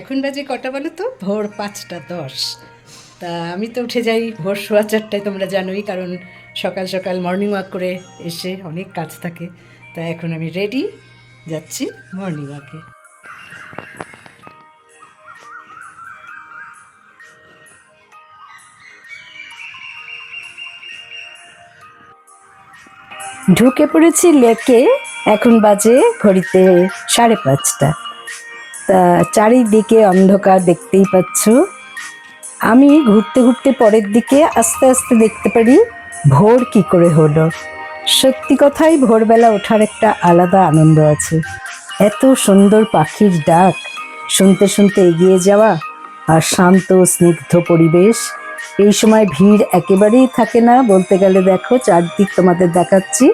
এখন বাজে কটা বলো তো? ভোর পাঁচটা দশ। তা আমি তো উঠে যাই ভোর সোয়া চারটায়, তোমরা জানোই, কারণ সকাল সকাল মর্নিং ওয়াক করে এসে অনেক কাজ থাকে। তা এখন আমি রেডি যাচ্ছি মর্নিং ওয়াকে ঢুকে পড়েছি লেকে, এখন বাজে ঘড়িতে সাড়ে পাঁচটা। তা চারিদিকে অন্ধকার দেখতেই পাচ্ছ। আমি ঘুরতে ঘুরতে পরের দিকে আস্তে আস্তে দেখতে পারি ভোর কি করে হলো। সত্যি কথাই ভোরবেলা ওঠার একটা আলাদা আনন্দ আছে। এত সুন্দর পাখির ডাক, শুনতে শুনতে এগিয়ে যাওয়া আর শান্ত, স্নিগ্ধ পরিবেশ। এই সময় ভিড় একেবারেই থাকে না, বলতে গেলে দেখো, চারদিক তোমাদের দেখাচ্ছি।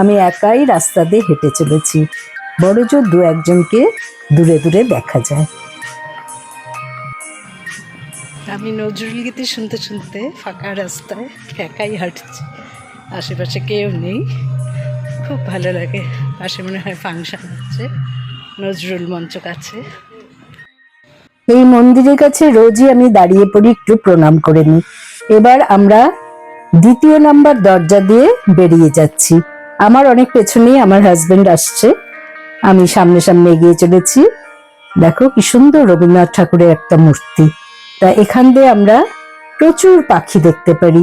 আমি একাই রাস্তা দিয়ে হেঁটে চলেছি। বড় জোর দু একজনকে দূরে দূরে দেখা যায়। আমি নজরুল গীতি শুনতে শুনতে ফাঁকা রাস্তায় একাই হাঁটছি। আশেপাশে কেউ নেই। খুব ভালো লাগে। পাশে মনে হয় ফাংশন হচ্ছে। নজরুল মঞ্চ কাছে এই মন্দিরের কাছে রোজই আমি দাঁড়িয়ে পড়ি একটু প্রণাম করে নিই। এবার আমরা দ্বিতীয় নাম্বার দরজা দিয়ে বেরিয়ে যাচ্ছি। আমার অনেক পেছনেই আমার হাজবেন্ড আসছে। আমি সামনে সামনে এগিয়ে চলেছি। দেখো কি সুন্দর রবীন্দ্রনাথ ঠাকুরের একটা মূর্তি। তা এখান দিয়ে আমরা প্রচুর পাখি দেখতে পারি।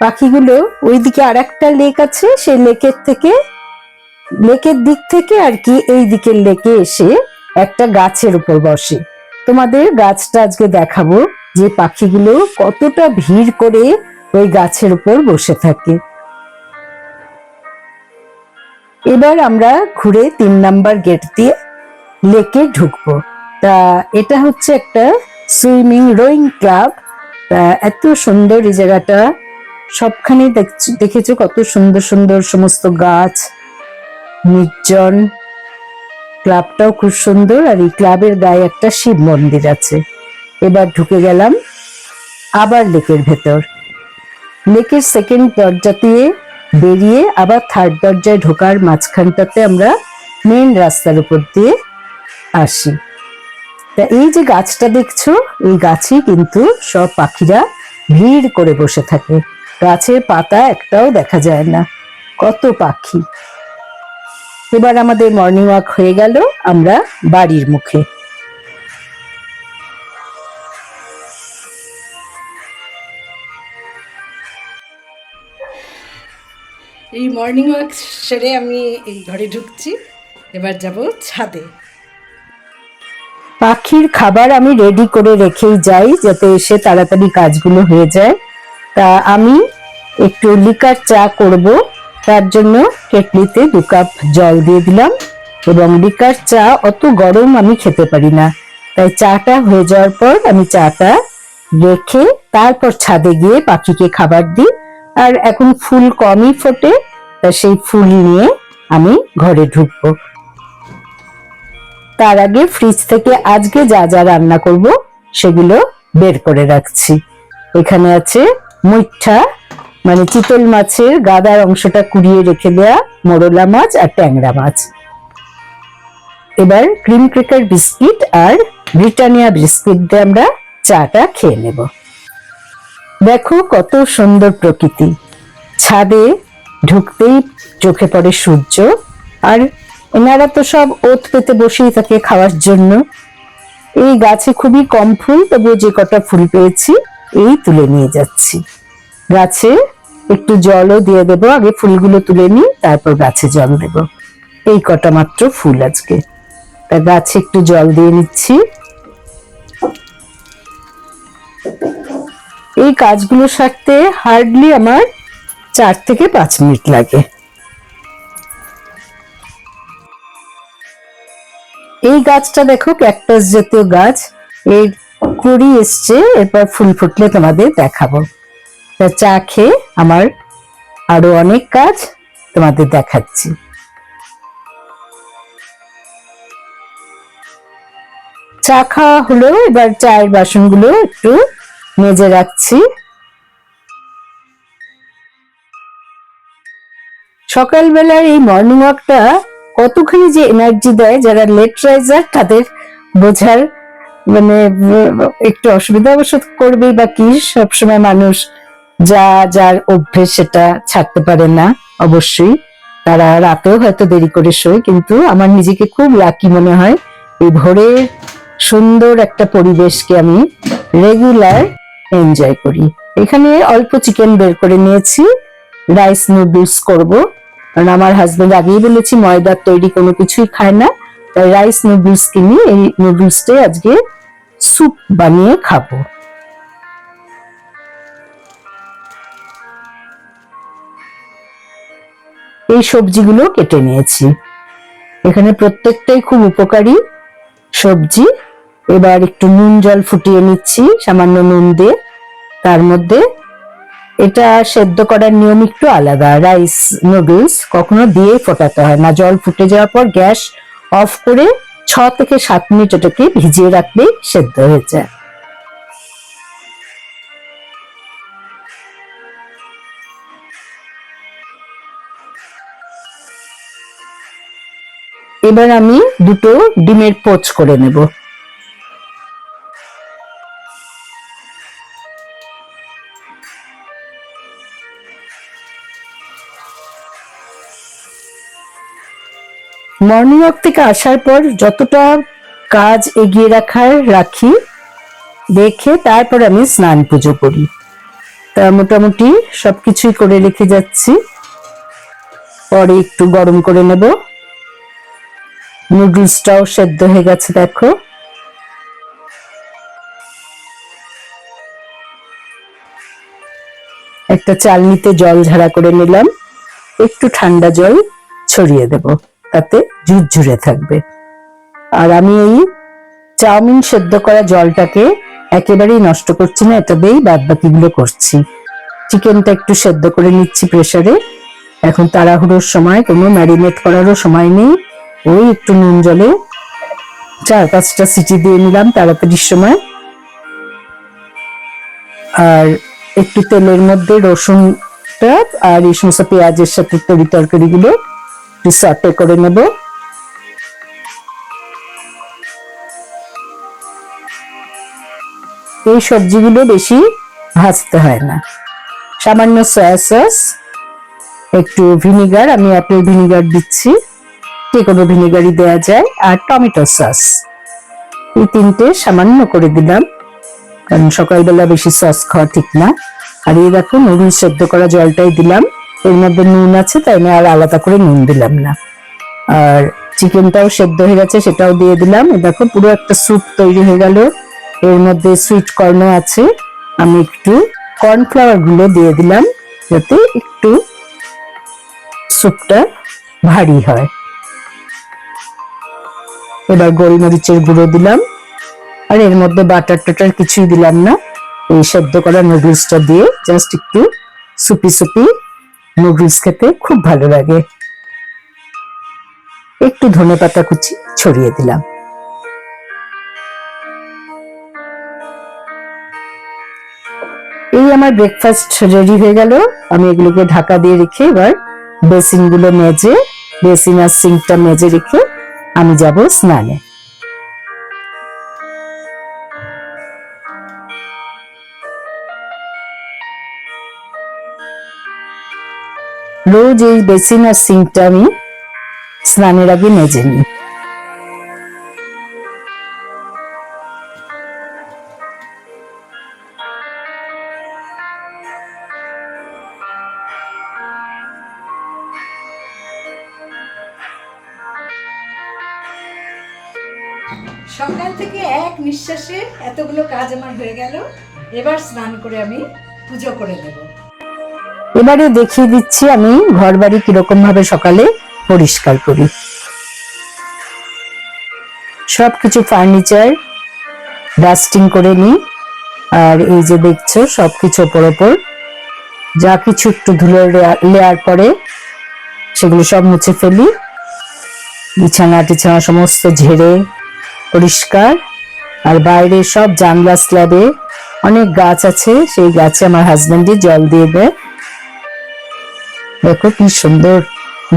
পাখিগুলো ওইদিকে আর একটা লেক আছে, সেই লেকের থেকে, লেকের দিক থেকে আর কি এই দিকের লেকে এসে একটা গাছের উপর বসে। তোমাদের গাছটা আজকে দেখাবো যে পাখিগুলো কতটা ভিড় করে ওই গাছের উপর বসে থাকে। এবার আমরা ঘুরে তিন নাম্বার গেট দিয়ে লেকে ঢুকবো। তা এটা হচ্ছে একটা সুইমিং রোয়িং ক্লাব। তা এত সুন্দর এই জায়গাটা। সবখানে দেখছ- দেখেছ কত সুন্দর সুন্দর সমস্ত গাছ, নির্জন। ক্লাবটাও খুব সুন্দর আর এই ক্লাবের গায়ে একটা শিব মন্দির আছে। এবার ঢুকে গেলাম আবার লেকের ভেতর। লেকের সেকেন্ড দরজা দিয়ে বেরিয়ে আবার থার্ড দরজায় ঢোকার মাঝখানটাতে আমরা মেন রাস্তার উপর দিয়ে আসি। তা এই যে গাছটা দেখছ, এই গাছেই কিন্তু সব পাখিরা ভিড় করে বসে থাকে। গাছের পাতা একটাও দেখা যায় না। কত পাখি। এবার আমাদের মর্নিং ওয়াক হয়ে গেল, আমরা বাড়ির মুখে। এই মর্নিং ওয়াক সেরে আমি এই ঘরে ঢুকছি। এবার যাব ছাদে। পাখির খাবার আমি রেডি করে রেখেই যাই যাতে এসে তাড়াতাড়ি কাজগুলো হয়ে যায়। তা আমি একটু লিকার চা করব। তার জন্য কেটলিতে দু কাপ জল দিয়ে দিলাম এবং লিকার চা অত গরম আমি খেতে পারি না। তাই চাটা হয়ে যাওয়ার পর আমি চাটা রেখে তারপর ছাদে গিয়ে পাখিকে খাবার দিই। আর এখন ফুল কমই ফোটে, তা সেই ফুল নিয়ে আমি ঘরে ঢুকবো। তার আগে ফ্রিজ থেকে আজকে যা যা রান্না করব, সেগুলো বের করে রাখছি। এখানে আছে মুইঠা মানে চিতল মাছের গাদার অংশটা কুড়িয়ে রেখে দেয়া মোরলা মাছ আর ট্যাংরা মাছ। এবার ক্রিম ক্রেকার বিস্কিট আর ব্রিটানিয়া বিস্কিট দিয়ে আমরা চাটা খেয়ে নেব। দেখো কত সুন্দর প্রকৃতি। ছাদে ঢুকতেই চোখে পড়ে সূর্য, আর এনারা তো সব ওত পেতে বসেই থাকে খাওয়ার জন্য। এই গাছে খুবই কম ফুল তবে যে কটা ফুল পেয়েছি, এই তুলে নিয়ে যাচ্ছি। গাছে একটু জলও দিয়ে দেব, আগে ফুলগুলো তুলে নিই, তারপর গাছে জল দেব। এই কটা মাত্র ফুল আজকে। তা গাছে একটু জল দিয়ে নিচ্ছি। এই কাজগুলো সারতে হার্ডলি আমার চার থেকে পাঁচ মিনিট লাগে। এই গাছটা দেখো ক্যাকটাস জাতীয় গাছ। এর কুড়ি এসছে, এরপর ফুল ফুটলে তোমাদের দেখাবো। তা চা খেয়ে আমার আরও অনেক কাজ তোমাদের দেখাচ্ছি। চা খাওয়া হলো, এবার চায়ের বাসনগুলো একটু মেজে রাখছি। সকালবেলার এই মর্নিং ওয়াকটা কতখানি যে এনার্জি দেয়, যারা লেট রাইজার তাদের বোঝার মানে একটু অসুবিধা অবশ্য করবেই বা কি, সবসময় মানুষ যা যার অভ্যেস সেটা ছাড়তে পারে না, অবশ্যই। তারা রাতেও হয়তো দেরি করে শোয়, কিন্তু আমার নিজেকে খুব লাকি মনে হয়, এই ভোরের সুন্দর একটা পরিবেশকে আমি রেগুলার এনজয় করি। এখানে অল্প চিকেন বের করে নিয়েছি রাইস নুডলস করব। কারণ আমার হাজবেন্ড আগেই বলেছি ময়দার তৈরি কোনো কিছুই খায় না। তাই রাইস নুডলস কিনি এই নুডলসটাই আজকে স্যুপ বানিয়ে খাব। এই সবজিগুলো কেটে নিয়েছি। এখানে প্রত্যেকটাই খুব উপকারী সবজি। এবার একটু নুন জল ফুটিয়ে নিচ্ছি, সামান্য নুন দিয়ে। তার মধ্যে এটা সেদ্ধ করার নিয়ম একটু আলাদা রাইস নুডলস কখনো দিয়ে ফোটাতে হয় না। জল ফুটে যাওয়ার পর গ্যাস অফ করে ছ থেকে সাত মিনিট এটাকে ভিজিয়ে রাখলেই সেদ্ধ হয়ে যায়। এবার আমি দুটো ডিমের পোচ করে নেব। মর্নিং ওয়াক থেকে আসার পর যতটা কাজ এগিয়ে রাখার রাখি, দেখে তারপর আমি স্নান পুজো করি। তা মোটামুটি সবকিছুই করে রেখে যাচ্ছি। পরে একটু গরম করে নেব। নুডলসটাও সেদ্ধ হয়ে গেছে, দেখো। একটা চালনিতে জল ঝাড়া করে নিলাম। একটু ঠান্ডা জল ছড়িয়ে দেব, তাতে ঝুরঝুরে থাকবে। আর আমি এই চাউমিন সেদ্ধ করা জলটাকে একেবারেই নষ্ট করছি না এটা দিয়েই বাদ বাকিগুলো করছি। চিকেনটা একটু সেদ্ধ করে নিচ্ছি প্রেসারে। এখন তাড়াহুড়োর সময়, কোনো ম্যারিনেট করারও সময় নেই। ওই একটু নুন জলে চার পাঁচটা সিটি দিয়ে নিলাম তাড়াতাড়ির সময়। আর একটু তেলের মধ্যে রসুনটা আর এই সমস্ত পেঁয়াজের সাথে তরি তরকারি গুলো একটু সটে করে নেব। এই সবজিগুলো বেশি ভাজতে হয় না। সামান্য সয়া সস একটু ভিনিগার আমি অ্যাপেল ভিনিগার দিচ্ছি। যে কোনো ভিনিগারই দেওয়া যায়। আর টমেটো সস এই তিনটে সামান্য করে দিলাম। কারণ সকালবেলা বেশি সস খাওয়া ঠিক না। আর এই দেখো নুডলস সেদ্ধ করা জলটাই দিলাম। এর মধ্যে নুন আছে, তাই আমি আর আলাদা করে নুন দিলাম না। আর চিকেনটাও সেদ্ধ হয়ে গেছে, সেটাও দিয়ে দিলাম। দেখো, পুরো একটা স্যুপ তৈরি হয়ে গেল। এর মধ্যে সুইট কর্নও আছে। আমি একটু কর্নফ্লাওয়ারগুলো দিয়ে দিলাম যাতে একটু স্যুপটা ভারী হয়। এবার গোলমরিচের গুঁড়ো দিলাম। আর এর মধ্যে বাটার টাটার কিছুই দিলাম না। এই সেদ্ধ করা নুডলসটা দিয়ে জাস্ট একটু সুপি সুপি নুডলস খেতে খুব ভালো লাগে। একটু ধনে পাতা কুচি ছড়িয়ে দিলাম। আমার ব্রেকফাস্ট রেডি হয়ে গেল। আমি এগুলোকে ঢাকা দিয়ে রেখে এবার বেসিনগুলো মেজে বেসিন আর সিঙ্কটা মেজে রেখে আমি যাব স্নানে। রোজ এই বেসিন আর সিঙ্কটা আমি স্নানের আগে মেজে নিই। এক নিঃশ্বাসে এতগুলো কাজ আমার হয়ে গেল, এবার স্নান করে আমি পুজো করে দেব। এবারে দেখিয়ে দিচ্ছি আমি ঘর বাড়ি কীরকম ভাবে সকালে পরিষ্কার করি। সবকিছু ফার্নিচার, ডাস্টিং করে নিই, আর এই যে দেখছ সবকিছু ওপর ওপর। যা কিছু একটু ধুলো লেয়ার পরে সেগুলো সব মুছে ফেলি। বিছানা টিছানা সমস্ত ঝেড়ে পরিষ্কার। আর বাইরে সব জানলা স্ল্যাবে অনেক গাছ আছে। সেই গাছে আমার হাজবেন্ডই জল দিয়ে দেয় দেখো কি সুন্দর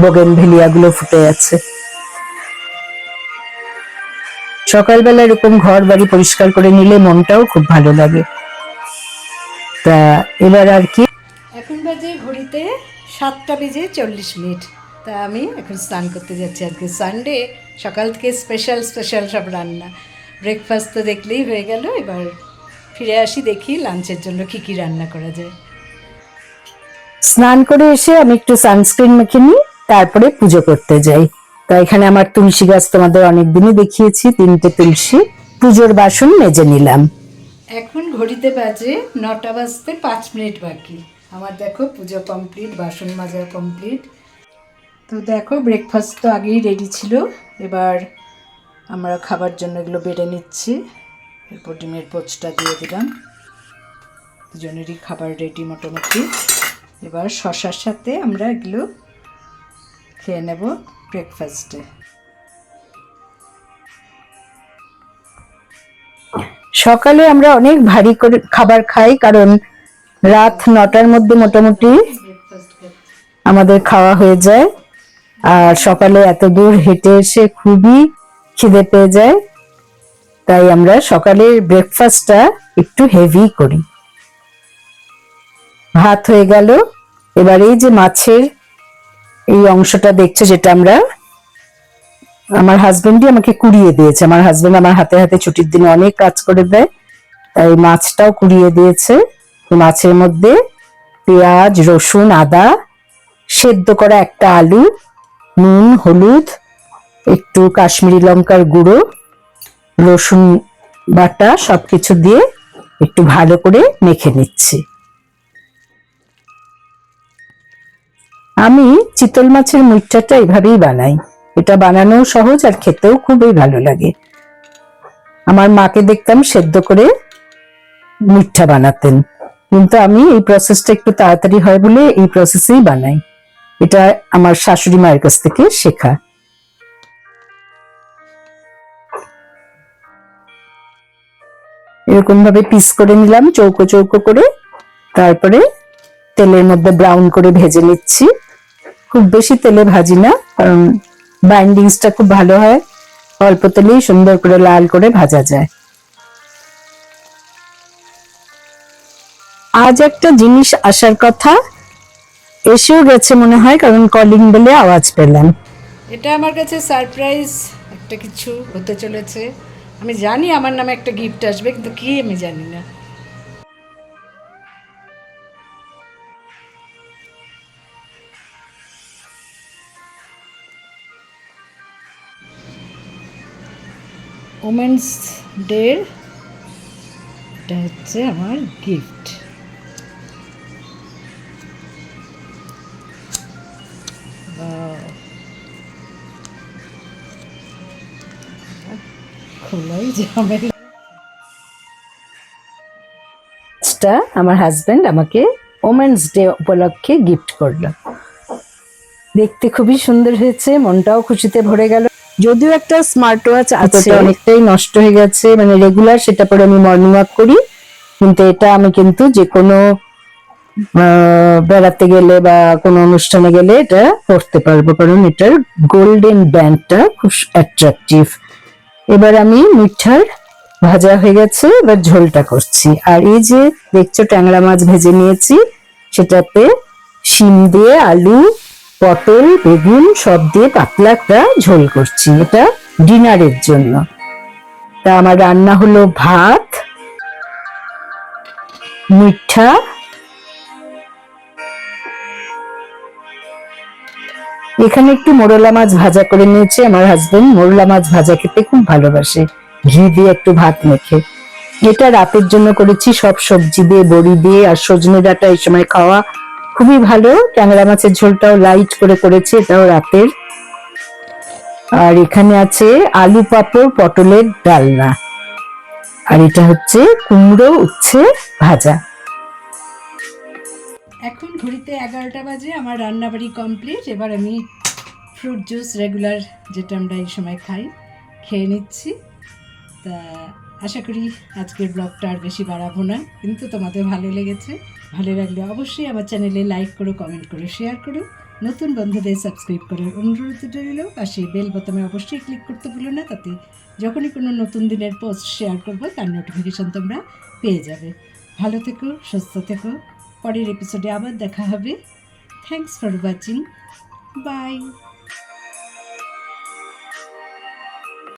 বোগেনগুলো ফুটে আছে। সকালবেলা এরকম ঘর বাড়ি পরিষ্কার করে নিলে মনটাও খুব ভালো লাগে। তা এবার আর কি? এখন বাজে ঘড়িতে সাতটা বেজে চল্লিশ মিনিট। তা আমি এখন স্নান করতে যাচ্ছি আজকে সানডে সকাল থেকে স্পেশাল স্পেশাল সব রান্না। ব্রেকফাস্ট তো দেখলেই হয়ে গেল এবার ফিরে আসি দেখি লাঞ্চের জন্য কী কী রান্না করা যায়। স্নান করে এসে আমি একটু সানস্ক্রিন মেখে নিই তারপরে পুজো করতে যাই। তা এখানে আমার তুলসী গাছ তোমাদের অনেকদিনই দেখিয়েছি তিনটে তুলসী। পুজোর বাসন মেজে নিলাম। এখন ঘড়িতে বাজে নটা বাজতে পাঁচ মিনিট বাকি। আমার দেখো পুজো কমপ্লিট বাসন মাজা কমপ্লিট তো দেখো ব্রেকফাস্ট তো আগেই রেডি ছিল। এবার আমরা খাবার জন্য এগুলো বেড়ে নিচ্ছি। এরপর ডিমের পোচটা দিয়ে দিলাম। দুজনেরই খাবার রেডি মোটামুটি। এবার শশার সাথে আমরা এগুলো খেয়ে নেব ব্রেকফাস্টে সকালে আমরা অনেক ভারী করে খাবার খাই, কারণ রাত নটার মধ্যে মোটামুটি আমাদের খাওয়া হয়ে যায়। আর সকালে এত দূর হেঁটে এসে খুবই খিদে পেয়ে যায়, তাই আমরা সকালের ব্রেকফাস্টটা একটু হেভি করি। ভাত হয়ে গেল, এবার এই যে মাছের এই অংশটা দেখছ যেটা আমরা, আমার হাজবেন্ডই আমাকে কুড়িয়ে দিয়েছে। আমার হাজবেন্ড আমার হাতে হাতে ছুটির দিনে অনেক কাজ করে দেয়, তাই মাছটাও কুড়িয়ে দিয়েছে। মাছের মধ্যে পেঁয়াজ, রসুন, আদা, সেদ্ধ করা একটা আলু, নুন, হলুদ একটু কাশ্মীরি লঙ্কার গুঁড়ো, রসুন বাটা সবকিছু দিয়ে একটু ভালো করে মেখে নিচ্ছি। আমি চিতল মাছের মুইঠাটা এভাবেই বানাই। এটা বানানোও সহজ আর খেতেও খুবই ভালো লাগে। আমার মাকে দেখতাম সেদ্ধ করে মুইঠা বানাতেন। কিন্তু আমি এই প্রসেসটা একটু তাড়াতাড়ি হয় বলে এই প্রসেসেই বানাই। এটা আমার শাশুড়ি মায়ের কাছ থেকে শেখা। এরকম ভাবে পিস করে নিলাম, চৌকো চৌকো করে। তারপরে তেলের মধ্যে ব্রাউন করে ভেজে নিচ্ছি। খুব বেশি তেলে ভাজি না, কারণ বাইন্ডিংসটা খুব ভালো হয়। অল্প তেলেই সুন্দর করে লাল করে ভাজা যায়। আজ একটা জিনিস আসার কথা, এসেও গেছে মনে হয়, কারণ কলিং বেলে আওয়াজ পেলাম। এটা আমার কাছে সারপ্রাইজ একটা কিছু হতে চলেছে। আমি জানি আমার নামে একটা গিফট আসবে, কিন্তু কি আমি জানি না। ওমেন্স ডে এটা হচ্ছে আমার গিফট ঝামেলা আমার হাজবেন্ড আমাকে ওমেন্স ডে উপলক্ষে গিফট করল। দেখতে খুবই সুন্দর হয়েছে মনটাও খুশিতে ভরে গেল। যদিও একটা স্মার্ট ওয়াচ আছে। অনেকটাই নষ্ট হয়ে গেছে মানে রেগুলার সেটা পরে আমি মর্নিং ওয়াক করি। কিন্তু এটা আমি কিন্তু যে কোনো বেড়াতে গেলে বা কোনো অনুষ্ঠানে গেলে এটা পড়তে পারব। কারণ এটার গোল্ডেন ব্যান্ডটা খুব অ্যাট্রাকটিভ এবার আমি মিঠার ভাজা হয়ে গেছে, এবার ঝোলটা করছি। আর এই যে দেখছ ট্যাংরা মাছ ভেজে নিয়েছি, সেটাতে শিম দিয়ে আলু, পটল, বেগুন, সব দিয়ে পাতলা একটা ঝোল করছি, এটা ডিনারের জন্য। তা আমার রান্না হলো ভাত, মিঠা এখানে একটু মোরলা মাছ ভাজা করে নিয়েছে আমার হাজবেন্ড মোরলা মাছ ভাজা খেতে খুব ভালোবাসে। ঘি দিয়ে একটু ভাত মেখে। এটা রাতের জন্য করেছি। সব সবজি দিয়ে, বড়ি দিয়ে আর সজনে ডাঁটা এই সময় খাওয়া খুবই ভালো। ট্যাংরা মাছের ঝোলটাও লাইট করে করেছি, এটাও রাতের। আর এখানে আছে আলু পাঁপড়, পটলের ডালনা। আর এটা হচ্ছে কুমড়ো উচ্ছে ভাজা। এখন ঘড়িতে এগারোটা বাজে, আমার রান্নাবাড়ি কমপ্লিট এবার আমি ফ্রুট জুস রেগুলার যেটা আমরা এই সময় খাই, খেয়ে নিচ্ছি। তা আশা করি আজকের ব্লগটা আর বেশি বাড়াবো না, কিন্তু তোমাদের ভালো লেগেছে। ভালো লাগলে অবশ্যই আমার চ্যানেলে লাইক করো কমেন্ট করো শেয়ার করো। নতুন বন্ধুদের সাবস্ক্রাইব করার অনুরোধ রইল। পাশে বেল বোতামে অবশ্যই ক্লিক করতে ভুলো না, তাতে যখনই কোনো নতুন দিনের পোস্ট শেয়ার করব, তার নোটিফিকেশান তোমরা পেয়ে যাবে। ভালো থেকো, সুস্থ থেকো। পরের এপিসোডে আবার দেখা হবে। Thanks for watching by